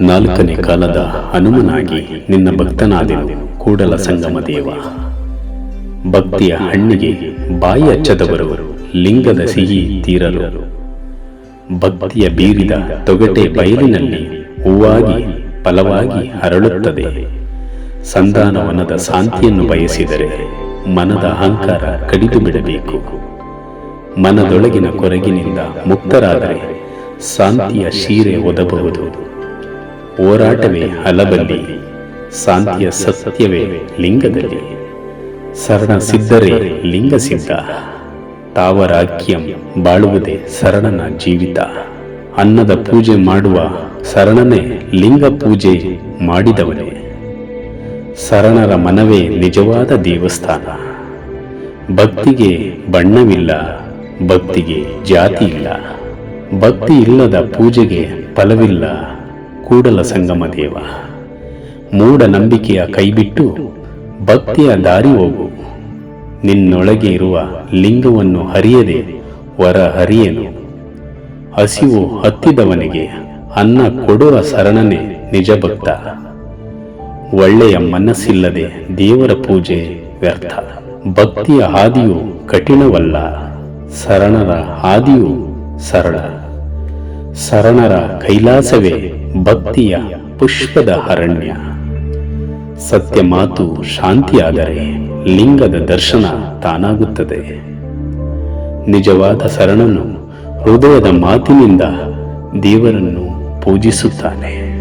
ನಾಲ್ಕನೇ ಕಾಲದ ಹನುಮನಾಗಿ ನಿನ್ನ ಭಕ್ತನಾದೆನು, ಕೂಡಲ ಸಂಗಮ ದೇವ. ಭಕ್ತಿಯ ಹಣ್ಣಿಗೆ ಬಾಯಿ ಹಚ್ಚದವರು ಲಿಂಗದ ಸಿಹಿ ತೀರಲು. ಭಕ್ತಿಯ ಬೀರಿದ ತೊಗಟೆ ಬಯಲಿನಲ್ಲಿ ಹೂವಾಗಿ ಫಲವಾಗಿ ಅರಳುತ್ತದೆ. ಸಂಧಾನವನದ ಶಾಂತಿಯನ್ನು ಬಯಸಿದರೆ ಮನದ ಅಹಂಕಾರ ಕಡಿದು ಬಿಡಬೇಕು. ಮನದೊಳಗಿನ ಕೊರಗಿನಿಂದ ಮುಕ್ತರಾದರೆ ಶಾಂತಿಯ ಶೀರೆ ಒದಬಹುದು. ಹೋರಾಟವೇ ಹಲಬಲ್ಲಿ ಶಾಂತಿಯ ಸತ್ಯವೇ ಲಿಂಗದಲ್ಲಿ. ಸರಣ ಸಿದ್ಧರೇ ಲಿಂಗ ಸಿದ್ಧ ತಾವರಾಕ್ಯಂ ಬಾಳುವುದೇ ಸರಣನ ಜೀವಿತ. ಅನ್ನದ ಪೂಜೆ ಮಾಡುವ ಶರಣನೇ ಲಿಂಗ ಪೂಜೆ ಮಾಡಿದವನೇ. ಸರಣರ ಮನವೇ ನಿಜವಾದ ದೇವಸ್ಥಾನ. ಭಕ್ತಿಗೆ ಬಣ್ಣವಿಲ್ಲ ಭಕ್ತಿಗೆ ಜಾತಿ ಇಲ್ಲ ಭಕ್ತಿ ಇಲ್ಲದ ಪೂಜೆಗೆ ಫಲವಿಲ್ಲ. ಕೂಡಲ ಸಂಗಮ ದೇವ ಮೂಢನಂಬಿಕೆಯ ಕೈಬಿಟ್ಟು ಭಕ್ತಿಯ ದಾರಿ ಹೋಗು. ನಿನ್ನೊಳಗೆ ಇರುವ ಲಿಂಗವನ್ನು ಹರಿಯದೆ ವರ ಹರಿಯನು. ಹಸಿವು ಹತ್ತಿದವನಿಗೆ ಅನ್ನ ಕೊಡುವ ಸರಣನೆ ನಿಜ ಭಕ್ತ ಒಳ್ಳೆಯ ಮನಸ್ಸಿಲ್ಲದೆ ದೇವರ ಪೂಜೆ ವ್ಯರ್ಥ. ಭಕ್ತಿಯ ಹಾದಿಯು ಕಠಿಣವಲ್ಲ ಸರಣರ ಹಾದಿಯು ಸರಳ. ಸರಣರ ಕೈಲಾಸವೇ ಭಕ್ತಿಯ ಪುಷ್ಪದ ಅರಣ್ಯ. ಸತ್ಯ ಮಾತು ಶಾಂತಿಯಾದರೆ ಲಿಂಗದ ದರ್ಶನ ತಾನಾಗುತ್ತದೆ. ನಿಜವಾದ ಶರಣನು ಹೃದಯದ ಮಾತಿನಿಂದ ದೇವರನ್ನು ಪೂಜಿಸುತ್ತಾನೆ.